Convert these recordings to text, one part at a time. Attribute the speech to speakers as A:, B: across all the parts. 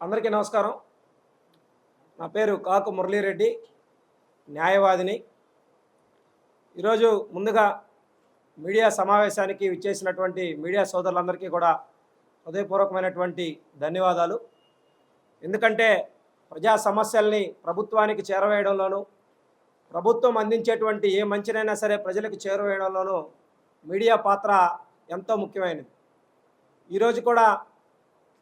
A: అందరికీ నమస్కారం. నా పేరు కాకు మురళీరెడ్డి న్యాయవాదిని. ఈరోజు ముందుగా మీడియా సమావేశానికి విచ్చేసినటువంటి మీడియా సోదరులందరికీ కూడా హృదయపూర్వకమైనటువంటి ధన్యవాదాలు. ఎందుకంటే ప్రజా సమస్యల్ని ప్రభుత్వానికి చేరవేయడంలోనూ ప్రభుత్వం అందించేటువంటి ఏ మంచినైనా సరే ప్రజలకు చేరవేయడంలోనూ మీడియా పాత్ర ఎంతో ముఖ్యమైనది. ఈరోజు కూడా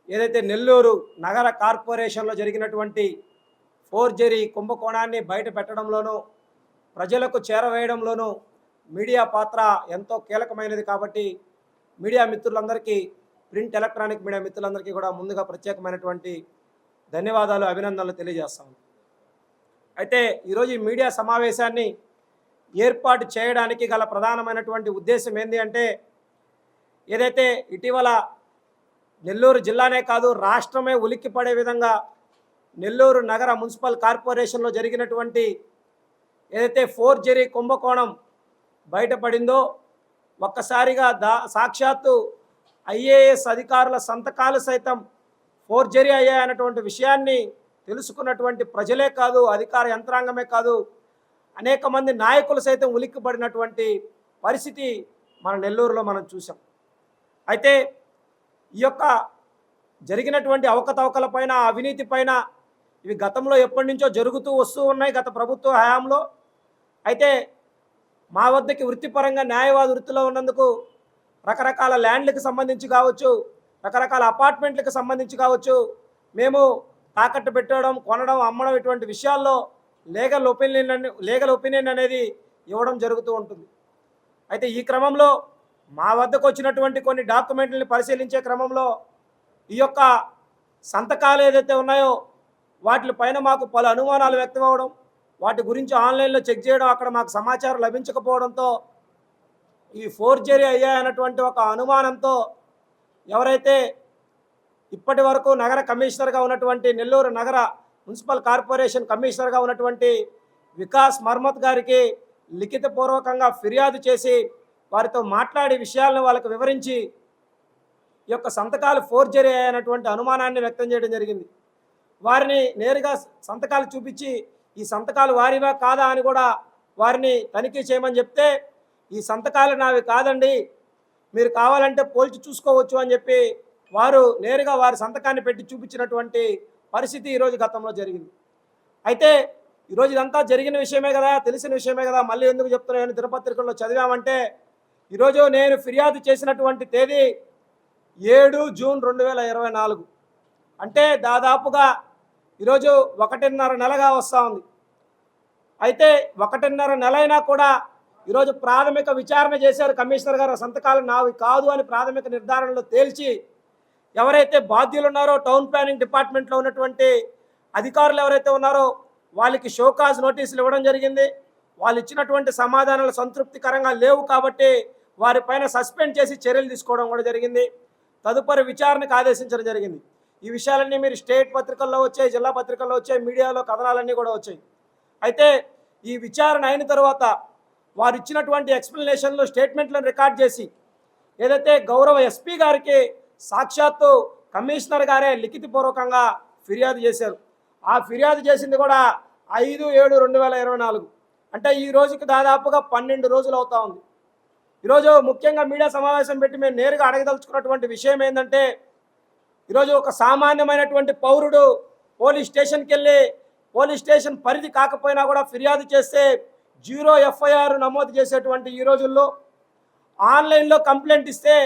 A: ఏదైతే నెల్లూరు నగర కార్పొరేషన్లో జరిగినటువంటి ఫోర్జరీ కుంభకోణాన్ని బయట పెట్టడంలోనూ ప్రజలకు చేరవేయడంలోనూ మీడియా పాత్ర ఎంతో కీలకమైనది కాబట్టి మీడియా మిత్రులందరికీ ప్రింట్ ఎలక్ట్రానిక్ మీడియా మిత్రులందరికీ కూడా ముందుగా ప్రత్యేకమైనటువంటి ధన్యవాదాలు అభినందనలు తెలియజేస్తాం. అయితే ఈరోజు ఈ మీడియా సమావేశాన్ని ఏర్పాటు చేయడానికి గల ప్రధానమైనటువంటి ఉద్దేశం ఏంటి అంటే ఏదైతే ఇటీవల నెల్లూరు జిల్లానే కాదు రాష్ట్రమే ఉలిక్కిపడే విధంగా నెల్లూరు నగర మున్సిపల్ కార్పొరేషన్లో జరిగినటువంటి ఏదైతే ఫోర్జరీ కుంభకోణం బయటపడిందో ఒక్కసారిగా దా సాక్షాత్తు ఐఏఎస్ అధికారుల సంతకాలు సైతం ఫోర్జరీ అయ్యాయన్నటువంటి విషయాన్ని తెలుసుకున్నటువంటి ప్రజలే కాదు అధికార యంత్రాంగమే కాదు అనేక మంది నాయకులు సైతం ఉలిక్కిపడినటువంటి పరిస్థితి మన నెల్లూరులో మనం చూసాం అయితే ఈ యొక్క జరిగినటువంటి అవకతవకల పైన అవినీతి పైన ఇవి గతంలో ఎప్పటి నుంచో జరుగుతూ వస్తూ ఉన్నాయి గత ప్రభుత్వ హయాంలో. అయితే మా వద్దకి వృత్తిపరంగా న్యాయవాద వృత్తిలో ఉన్నందుకు రకరకాల ల్యాండ్లకు సంబంధించి కావచ్చు రకరకాల అపార్ట్మెంట్లకు సంబంధించి కావచ్చు మేము తాకట్టు పెట్టడం కొనడం అమ్మడం ఇటువంటి విషయాల్లో లీగల్ ఒపీనియన్ లీగల్ ఒపీనియన్ అనేది ఇవ్వడం జరుగుతూ ఉంటుంది. అయితే ఈ క్రమంలో మా వద్దకు వచ్చినటువంటి కొన్ని డాక్యుమెంట్లని పరిశీలించే క్రమంలో ఈ యొక్క సంతకాలు ఏదైతే ఉన్నాయో వాటిపైన మాకు పలు అనుమానాలు వ్యక్తం వాటి గురించి ఆన్లైన్లో చెక్ చేయడం అక్కడ మాకు సమాచారం లభించకపోవడంతో ఈ ఫోర్జరీ అయ్యాయన్నటువంటి ఒక అనుమానంతో ఎవరైతే ఇప్పటి వరకు నగర కమిషనర్గా ఉన్నటువంటి నెల్లూరు నగర మున్సిపల్ కార్పొరేషన్ కమిషనర్గా ఉన్నటువంటి వికాస్ మర్మత్ గారికి లిఖితపూర్వకంగా ఫిర్యాదు చేసి వారితో మాట్లాడి విషయాలను వాళ్ళకు వివరించి ఈ యొక్క సంతకాలు ఫోర్జరీ అయినటువంటి అనుమానాన్ని వ్యక్తం చేయడం జరిగింది. వారిని నేరుగా సంతకాలు చూపించి ఈ సంతకాలు వారివా కాదా అని కూడా వారిని తనిఖీ చేయమని చెప్తే ఈ సంతకాలు నావి కాదండి మీరు కావాలంటే పోల్చి చూసుకోవచ్చు అని చెప్పి వారు నేరుగా వారి సంతకాన్ని పెట్టి చూపించినటువంటి పరిస్థితి ఈరోజు గతంలో జరిగింది. అయితే ఈరోజు ఇదంతా జరిగిన విషయమే కదా తెలిసిన విషయమే కదా మళ్ళీ ఎందుకు చెప్తున్నాయని దినపత్రికల్లో చదివామంటే ఈరోజు నేను ఫిర్యాదు చేసినటువంటి తేదీ ఏడు జూన్ రెండు వేల ఇరవై నాలుగు. అంటే దాదాపుగా ఈరోజు ఒకటిన్నర నెలగా వస్తూ ఉంది. అయితే ఒకటిన్నర నెల అయినా కూడా ఈరోజు ప్రాథమిక విచారణ చేశారు కమిషనర్ గారు. సంతకాలు నావి కాదు అని ప్రాథమిక నిర్ధారణలో తేల్చి ఎవరైతే బాధ్యులు ఉన్నారో టౌన్ ప్లానింగ్ డిపార్ట్మెంట్లో ఉన్నటువంటి అధికారులు ఎవరైతే ఉన్నారో వాళ్ళకి షోకాజ్ నోటీసులు ఇవ్వడం జరిగింది. వాళ్ళు ఇచ్చినటువంటి సమాధానాలు సంతృప్తికరంగా లేవు కాబట్టి వారిపైన సస్పెండ్ చేసి చర్యలు తీసుకోవడం కూడా జరిగింది. తదుపరి విచారణకు ఆదేశించడం జరిగింది. ఈ విషయాలన్నీ మీరు స్టేట్ పత్రికల్లో వచ్చాయి జిల్లా పత్రికల్లో వచ్చాయి మీడియాలో కథనాలన్నీ కూడా వచ్చాయి. అయితే ఈ విచారణ అయిన తర్వాత వారు ఇచ్చినటువంటి ఎక్స్ప్లెనేషన్లు స్టేట్మెంట్లను రికార్డ్ చేసి ఏదైతే గౌరవ ఎస్పీ గారికి సాక్షాత్తు కమిషనర్ గారే లిఖితపూర్వకంగా ఫిర్యాదు చేశారు. ఆ ఫిర్యాదు చేసింది కూడా ఐదు ఏడు రెండు వేల ఇరవై నాలుగు. అంటే ఈ రోజుకి దాదాపుగా పన్నెండు రోజులు అవుతా ఉంది. ఈరోజు ముఖ్యంగా మీడియా సమావేశం పెట్టి మేము నేరుగా అడగదలుచుకున్నటువంటి విషయం ఏంటంటే ఈరోజు ఒక సామాన్యమైనటువంటి పౌరుడు పోలీస్ స్టేషన్కి వెళ్ళి పోలీస్ స్టేషన్ పరిధి కాకపోయినా కూడా ఫిర్యాదు చేస్తే జీరో ఎఫ్ఐఆర్ నమోదు చేసేటువంటి ఈ రోజుల్లో ఆన్లైన్లో కంప్లైంట్ ఇస్తే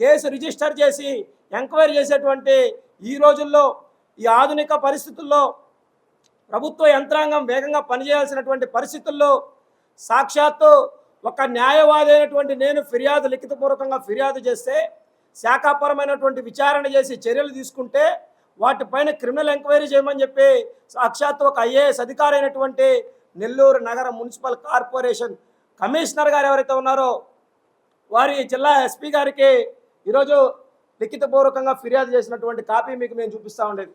A: కేసు రిజిస్టర్ చేసి ఎంక్వైరీ చేసేటువంటి ఈ రోజుల్లో ఈ ఆధునిక పరిస్థితుల్లో ప్రభుత్వ యంత్రాంగం వేగంగా పనిచేయాల్సినటువంటి పరిస్థితుల్లో సాక్షాత్తు ఒక న్యాయవాది అయినటువంటి నేను ఫిర్యాదు లిఖితపూర్వకంగా ఫిర్యాదు చేస్తే శాఖాపరమైనటువంటి విచారణ చేసి చర్యలు తీసుకుంటే వాటిపైన క్రిమినల్ ఎంక్వైరీ చేయమని చెప్పి సాక్షాత్తు ఒక ఐఏఎస్ అధికారి అయినటువంటి నెల్లూరు నగర మున్సిపల్ కార్పొరేషన్ కమిషనర్ గారు ఎవరైతే ఉన్నారో వారి జిల్లా ఎస్పీ గారికి ఈరోజు లిఖితపూర్వకంగా ఫిర్యాదు చేసినటువంటి కాపీ మీకు నేను చూపిస్తూ ఉండేది.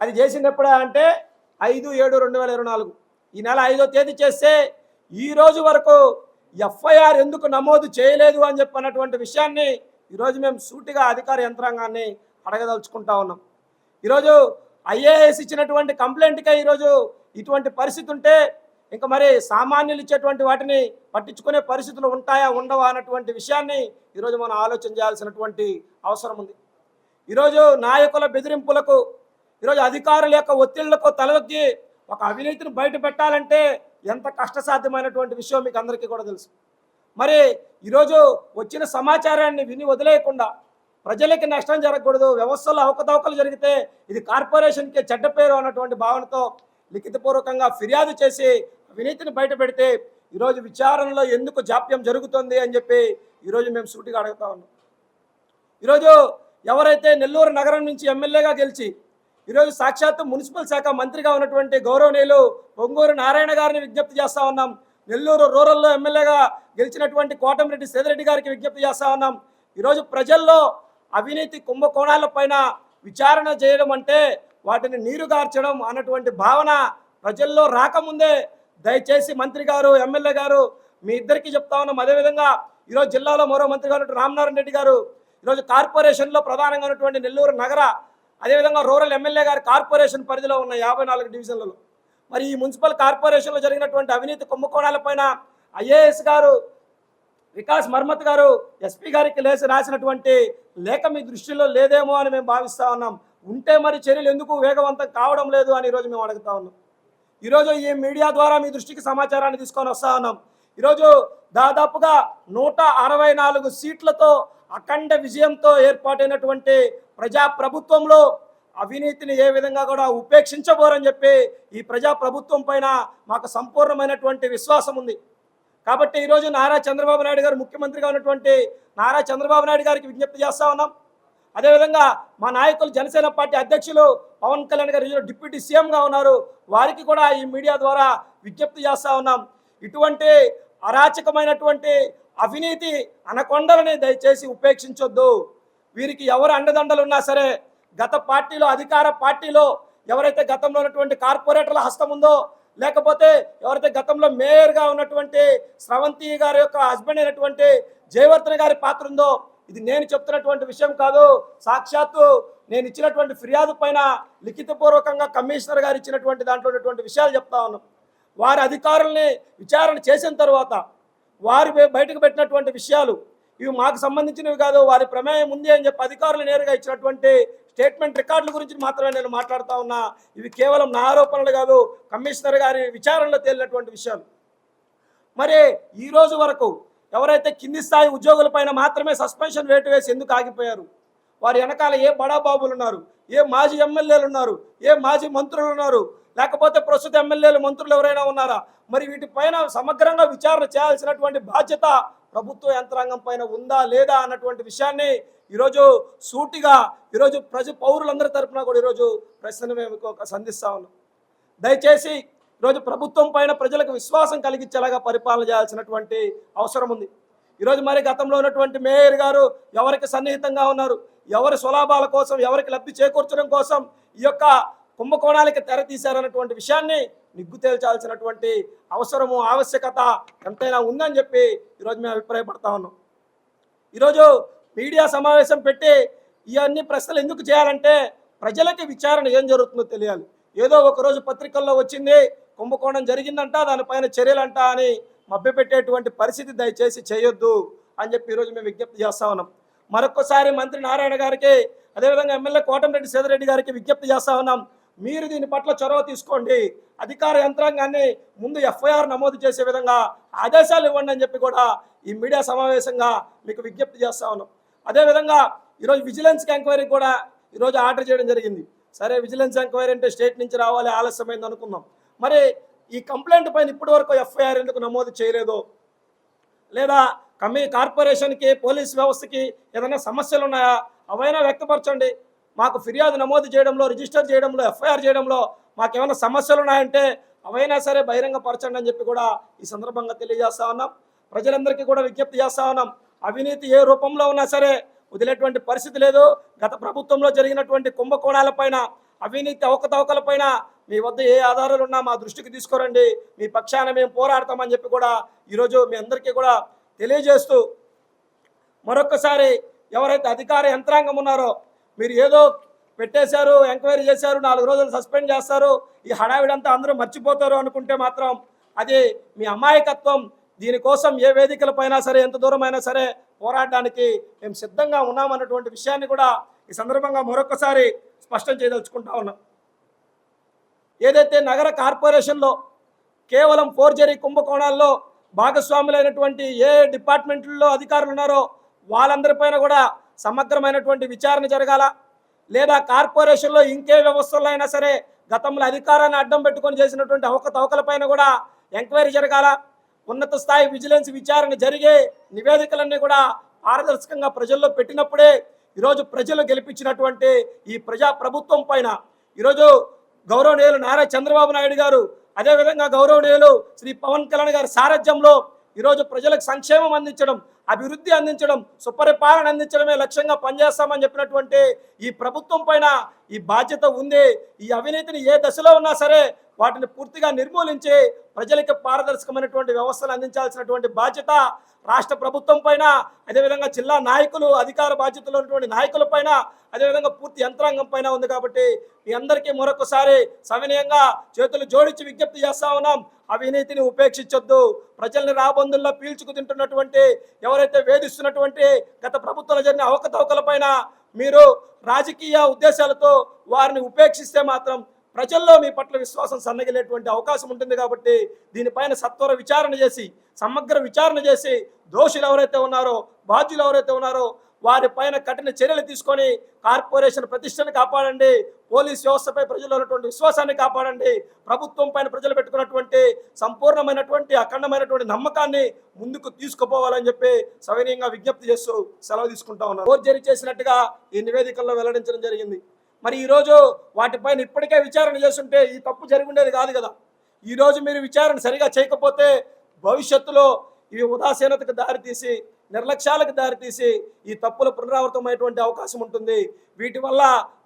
A: అది చేసింది ఎప్పుడా అంటే ఐదు ఏడు రెండు వేల ఇరవై నాలుగు. ఈ నెల ఐదో తేదీ చేస్తే ఈ రోజు వరకు ఎఫ్ఐఆర్ ఎందుకు నమోదు చేయలేదు అని చెప్పి అన్నటువంటి విషయాన్ని ఈరోజు మేము సూటిగా అధికార యంత్రాంగాన్ని అడగదలుచుకుంటా ఉన్నాం. ఈరోజు ఐఏఎస్ ఇచ్చినటువంటి కంప్లైంట్కే ఈరోజు ఇటువంటి పరిస్థితి ఉంటే ఇంకా మరి సామాన్యులు ఇచ్చేటువంటి వాటిని పట్టించుకునే పరిస్థితులు ఉంటాయా ఉండవా అన్నటువంటి విషయాన్ని ఈరోజు మనం ఆలోచన చేయాల్సినటువంటి అవసరం ఉంది. ఈరోజు నాయకుల బెదిరింపులకు ఈరోజు అధికారుల యొక్క ఒత్తిళ్ళకు తలదొక్కి ఒక అవినీతిని బయట పెట్టాలంటే ఎంత కష్టసాధ్యమైనటువంటి విషయం మీకు అందరికీ కూడా తెలుసు. మరి ఈరోజు వచ్చిన సమాచారాన్ని విని వదిలేయకుండా ప్రజలకి నష్టం జరగకూడదు వ్యవస్థలో అవకతవకలు జరిగితే ఇది కార్పొరేషన్కి చెడ్డ పేరు అన్నటువంటి భావనతో లిఖితపూర్వకంగా ఫిర్యాదు చేసి వినీతిని బయట పెడితే ఈరోజు విచారణలో ఎందుకు జాప్యం జరుగుతుంది అని చెప్పి ఈరోజు మేము సూటిగా అడుగుతా ఉన్నాం. ఈరోజు ఎవరైతే నెల్లూరు నగరం నుంచి ఎమ్మెల్యేగా గెలిచి ఈరోజు సాక్షాత్తు మున్సిపల్ శాఖ మంత్రిగా ఉన్నటువంటి గౌరవనీయులు పొంగూరు నారాయణ గారిని విజ్ఞప్తి చేస్తా ఉన్నాం. నెల్లూరు రూరల్లో ఎమ్మెల్యేగా గెలిచినటువంటి కోటమిరెడ్డి సేదిరెడ్డి గారికి విజ్ఞప్తి చేస్తా ఉన్నాం. ఈరోజు ప్రజల్లో అవినీతి కుంభకోణాల పైన విచారణ చేయడం అంటే వాటిని నీరుగార్చడం అన్నటువంటి భావన ప్రజల్లో రాకముందే దయచేసి మంత్రి గారు ఎమ్మెల్యే గారు మీ ఇద్దరికి చెప్తా ఉన్నాం. అదేవిధంగా ఈరోజు జిల్లాలో మరో మంత్రి గారు రామనారాయణ రెడ్డి గారు ఈరోజు కార్పొరేషన్లో ప్రధానంగా ఉన్నటువంటి నెల్లూరు నగర అదేవిధంగా రూరల్ ఎమ్మెల్యే గారి కార్పొరేషన్ పరిధిలో ఉన్న యాభై నాలుగు డివిజన్లలో. మరి ఈ మున్సిపల్ కార్పొరేషన్లో జరిగినటువంటి అవినీతి కుంభకోణాలపైన ఐఏఎస్ గారు వికాస్ మర్మత్ గారు ఎస్పీ గారికి లేచి రాసినటువంటి లేఖ మీ దృష్టిలో లేదేమో అని మేము భావిస్తూ ఉన్నాం. ఉంటే మరి చర్యలు ఎందుకు వేగవంతం కావడం లేదు అని ఈరోజు మేము అడుగుతా ఉన్నాం. ఈరోజు ఈ మీడియా ద్వారా మీ దృష్టికి సమాచారాన్ని తీసుకొని వస్తా ఉన్నాం. ఈరోజు దాదాపుగా నూట అరవై నాలుగు సీట్లతో అఖండ విజయంతో ఏర్పాటైనటువంటి ప్రజా ప్రభుత్వంలో అవినీతిని ఏ విధంగా కూడా ఉపేక్షించబోరని చెప్పి ఈ ప్రజా ప్రభుత్వం పైన మాకు సంపూర్ణమైనటువంటి విశ్వాసం ఉంది. కాబట్టి ఈరోజు నారా చంద్రబాబు నాయుడు గారు ముఖ్యమంత్రిగా ఉన్నటువంటి నారా చంద్రబాబు నాయుడు గారికి విజ్ఞప్తి చేస్తా ఉన్నాం. అదేవిధంగా మా నాయకులు జనసేన పార్టీ అధ్యక్షులు పవన్ కళ్యాణ్ గారు ఈరోజు డిప్యూటీ సీఎంగా ఉన్నారు. వారికి కూడా ఈ మీడియా ద్వారా విజ్ఞప్తి చేస్తా ఉన్నాం. ఇటువంటి అరాచకమైనటువంటి అవినీతి అనకొండలని దయచేసి ఉపేక్షించొద్దు. వీరికి ఎవరు అండదండలు ఉన్నా సరే గత పార్టీలో అధికార పార్టీలో ఎవరైతే గతంలో ఉన్నటువంటి కార్పొరేటర్ల హస్తం ఉందో లేకపోతే ఎవరైతే గతంలో మేయర్గా ఉన్నటువంటి స్రవంతి గారి యొక్క హస్బెండ్ అయినటువంటి జయవర్ధన్ గారి పాత్ర ఉందో ఇది నేను చెప్తున్నటువంటి విషయం కాదు. సాక్షాత్తు నేను ఇచ్చినటువంటి ఫిర్యాదు పైన లిఖితపూర్వకంగా కమిషనర్ గారు ఇచ్చినటువంటి దాంట్లో ఉన్నటువంటి విషయాలు చెప్తా ఉన్నాం. వారి అధికారుల్ని విచారణ చేసిన తర్వాత వారి బయటకు పెట్టినటువంటి విషయాలు ఇవి మాకు సంబంధించినవి కాదు వారి ప్రమేయం ఉంది అని చెప్పి అధికారులు నేరుగా ఇచ్చినటువంటి స్టేట్మెంట్ రికార్డుల గురించి మాత్రమే నేను మాట్లాడుతూ ఉన్నా. ఇవి కేవలం నా ఆరోపణలు కాదు కమిషనర్ గారి విచారణలో తేలినటువంటి విషయాలు. మరి ఈ రోజు వరకు ఎవరైతే కింది స్థాయి ఉద్యోగులపైన మాత్రమే సస్పెన్షన్ వేటు వేసి ఎందుకు ఆగిపోయారు? వారి వెనకాల ఏ బడాబాబులు ఉన్నారు? ఏ మాజీ ఎమ్మెల్యేలు ఉన్నారు? ఏ మాజీ మంత్రులు ఉన్నారు? లేకపోతే ప్రస్తుత ఎమ్మెల్యేలు మంత్రులు ఎవరైనా ఉన్నారా? మరి వీటిపైన సమగ్రంగా విచారణ చేయాల్సినటువంటి బాధ్యత ప్రభుత్వ యంత్రాంగం పైన ఉందా లేదా అన్నటువంటి విషయాన్ని ఈరోజు సూటిగా ఈరోజు ప్రజ పౌరులందరి తరఫున కూడా ఈరోజు ప్రశ్న మేము ఒక సంధిస్తా ఉన్నాం. దయచేసి ఈరోజు ప్రభుత్వం పైన ప్రజలకు విశ్వాసం కలిగించేలాగా పరిపాలన చేయాల్సినటువంటి అవసరం ఉంది. ఈరోజు మరి గతంలో ఉన్నటువంటి మేయర్ గారు ఎవరికి సన్నిహితంగా ఉన్నారు? ఎవరి స్వలాభాల కోసం ఎవరికి లబ్ధి చేకూర్చడం కోసం ఈ యొక్క కుంభకోణాలకి తెర తీశారన్నటువంటి విషయాన్ని నిగ్గు తేల్చాల్సినటువంటి అవసరము ఆవశ్యకత ఎంతైనా ఉందని చెప్పి ఈరోజు మేము అభిప్రాయపడతా ఉన్నాం. ఈరోజు మీడియా సమావేశం పెట్టి ఇవన్నీ ప్రశ్నలు ఎందుకు చేయాలంటే ప్రజలకి విచారణ ఏం జరుగుతుందో తెలియాలి. ఏదో ఒకరోజు పత్రికల్లో వచ్చింది కుంభకోణం జరిగిందంట దానిపైన చర్యలంట అని మభ్యపెట్టేటువంటి పరిస్థితి దయచేసి చేయొద్దు అని చెప్పి ఈరోజు మేము విజ్ఞప్తి చేస్తా ఉన్నాం. మరొకసారి మంత్రి నారాయణ గారికి అదేవిధంగా ఎమ్మెల్యే కోటంరెడ్డి సేదరెడ్డి గారికి విజ్ఞప్తి చేస్తా ఉన్నాం. మీరు దీని పట్ల చొరవ తీసుకోండి. అధికార యంత్రాంగాన్ని ముందు ఎఫ్ఐఆర్ నమోదు చేసే విధంగా ఆదేశాలు ఇవ్వండి అని చెప్పి కూడా ఈ మీడియా సమావేశంగా మీకు విజ్ఞప్తి చేస్తా ఉన్నాం. అదేవిధంగా ఈరోజు విజిలెన్స్కి ఎంక్వైరీ కూడా ఈరోజు ఆర్డర్ చేయడం జరిగింది. సరే విజిలెన్స్ ఎంక్వైరీ అంటే స్టేట్ నుంచి రావాలి ఆలస్యమైంది అనుకుందాం. మరి ఈ కంప్లైంట్ పైన ఇప్పటి వరకు ఎఫ్ఐఆర్ ఎందుకు నమోదు చేయలేదు లేదా కమి కార్పొరేషన్కి పోలీస్ వ్యవస్థకి ఏదైనా సమస్యలు ఉన్నాయా అవైనా వ్యక్తపరచండి. మాకు ఫిర్యాదు నమోదు చేయడంలో రిజిస్టర్ చేయడంలో ఎఫ్ఐఆర్ చేయడంలో మాకు ఏమైనా సమస్యలు ఉన్నాయంటే అవైనా సరే బహిరంగపరచండి అని చెప్పి కూడా ఈ సందర్భంగా తెలియజేస్తా ఉన్నాం. ప్రజలందరికీ కూడా విజ్ఞప్తి చేస్తా ఉన్నాం. అవినీతి ఏ రూపంలో ఉన్నా సరే వదిలేటువంటి పరిస్థితి లేదు. గత ప్రభుత్వంలో జరిగినటువంటి కుంభకోణాలపైన అవినీతి అవకతవకలపైన మీ వద్ద ఏ ఆధారాలు ఉన్నా మా దృష్టికి తీసుకురండి. మీ పక్షాన మేము పోరాడతామని చెప్పి కూడా ఈరోజు మీ అందరికీ కూడా తెలియజేస్తూ మరొకసారి ఎవరైతే అధికార యంత్రాంగం ఉన్నారో మీరు ఏదో పెట్టేశారు ఎంక్వైరీ చేశారు నాలుగు రోజులు సస్పెండ్ చేస్తారు ఈ హడావిడంతా అందరూ మర్చిపోతారు అనుకుంటే మాత్రం అది మీ అమాయకత్వం. దీనికోసం ఏ వేదికలపైనా సరే ఎంత దూరమైనా సరే పోరాడడానికి మేము సిద్ధంగా ఉన్నామన్నటువంటి విషయాన్ని కూడా ఈ సందర్భంగా మరొకసారి స్పష్టం చేయదలుచుకుంటా ఉన్నాం. ఏదైతే నగర కార్పొరేషన్లో కేవలం ఫోర్జరీ కుంభకోణాల్లో భాగస్వాములైనటువంటి ఏ డిపార్ట్మెంట్లలో అధికారులు ఉన్నారో వాళ్ళందరిపైన కూడా సమగ్రమైనటువంటి విచారణ జరగాల. లేదా కార్పొరేషన్లో ఇంకే వ్యవస్థల్లో అయినా సరే గతంలో అధికారాన్ని అడ్డం పెట్టుకొని చేసినటువంటి అవకతవకలపైన కూడా ఎంక్వైరీ జరగాల. ఉన్నత స్థాయి విజిలెన్స్ విచారణ జరిగే నివేదికలన్నీ కూడా పారదర్శకంగా ప్రజల్లో పెట్టినప్పుడే ఈరోజు ప్రజలు గెలిపించినటువంటి ఈ ప్రజా ప్రభుత్వం పైన ఈరోజు గౌరవనీయులు నారా చంద్రబాబు నాయుడు గారు అదేవిధంగా గౌరవనీయులు శ్రీ పవన్ కళ్యాణ్ గారి సారథ్యంలో ఈరోజు ప్రజలకు సంక్షేమం అందించడం అభివృద్ధి అందించడం సుపరిపాలన అందించడమే లక్ష్యంగా పనిచేస్తామని చెప్పినటువంటి ఈ ప్రభుత్వం పైన ఈ బాధ్యత ఉంది. ఈ అవినీతిని ఏ దశలో ఉన్నా సరే వాటిని పూర్తిగా నిర్మూలించి ప్రజలకి పారదర్శకమైనటువంటి వ్యవస్థలు అందించాల్సినటువంటి బాధ్యత రాష్ట్ర ప్రభుత్వం పైన అదేవిధంగా జిల్లా నాయకులు అధికార బాధ్యతలు ఉన్నటువంటి నాయకుల పైన అదేవిధంగా పూర్తి యంత్రాంగం పైన ఉంది కాబట్టి మీ అందరికీ మరొకసారి సవినయంగా చేతులు జోడించి విజ్ఞప్తి చేస్తా ఉన్నాం. అవినీతిని ఉపేక్షించొద్దు. ప్రజల్ని రాబందుల్లో పీల్చుకు తింటున్నటువంటి ఎవరైతే వేధిస్తున్నటువంటి గత ప్రభుత్వంలో జరిగిన అవకతవకల పైన మీరు రాజకీయ ఉద్దేశాలతో వారిని ఉపేక్షిస్తే మాత్రం ప్రజల్లో మీ పట్ల విశ్వాసం సన్నగిలేటువంటి అవకాశం ఉంటుంది కాబట్టి దీనిపైన సత్వర విచారణ చేసి సమగ్ర విచారణ చేసి దోషులు ఎవరైతే ఉన్నారో బాధ్యులు ఎవరైతే ఉన్నారో వారి పైన కఠిన చర్యలు తీసుకొని కార్పొరేషన్ ప్రతిష్టను కాపాడండి పోలీస్ వ్యవస్థపై ప్రజలు ఉన్నటువంటి విశ్వాసాన్ని కాపాడండి ప్రభుత్వం పైన ప్రజలు పెట్టుకున్నటువంటి సంపూర్ణమైనటువంటి అఖండమైనటువంటి నమ్మకాన్ని ముందుకు తీసుకుపోవాలని చెప్పి సవినీయంగా విజ్ఞప్తి చేస్తూ సెలవు తీసుకుంటా ఉన్నారు ఫోర్జరీ చేసినట్టుగా ఈ నివేదికల్లో వెల్లడించడం జరిగింది. మరి ఈరోజు వాటిపైన ఇప్పటికే విచారణ చేస్తుంటే ఈ తప్పు జరిగి ఉండేది కాదు. కదా ఈరోజు మీరు విచారణ సరిగా చేయకపోతే భవిష్యత్తులో ఇవి ఉదాసీనతకు దారితీసి నిర్లక్ష్యాలకు దారితీసి ఈ తప్పులు పునరావృతమైనటువంటి అవకాశం ఉంటుంది. వీటి వల్ల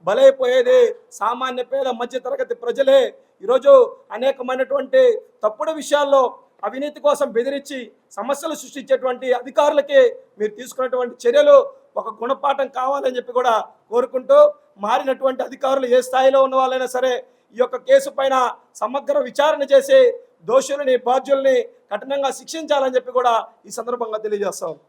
A: బలైపోయేది సామాన్య పేద మధ్యతరగతి ప్రజలే. ఈరోజు అనేకమైనటువంటి తప్పుడు విషయాల్లో అవినీతి కోసం బెదిరించి సమస్యలు సృష్టించేటువంటి అధికారులకి మీరు తీసుకున్నటువంటి చర్యలు ఒక గుణపాఠం కావాలని చెప్పి కూడా కోరుకుంటూ మారినటువంటి అధికారులు ఏ స్థాయిలో ఉన్న వాళ్ళైనా సరే ఈ యొక్క కేసు పైన సమగ్ర విచారణ చేసి దోషులని బాధ్యుల్ని కఠినంగా శిక్షించాలని చెప్పి కూడా ఈ సందర్భంగా తెలియజేస్తాం.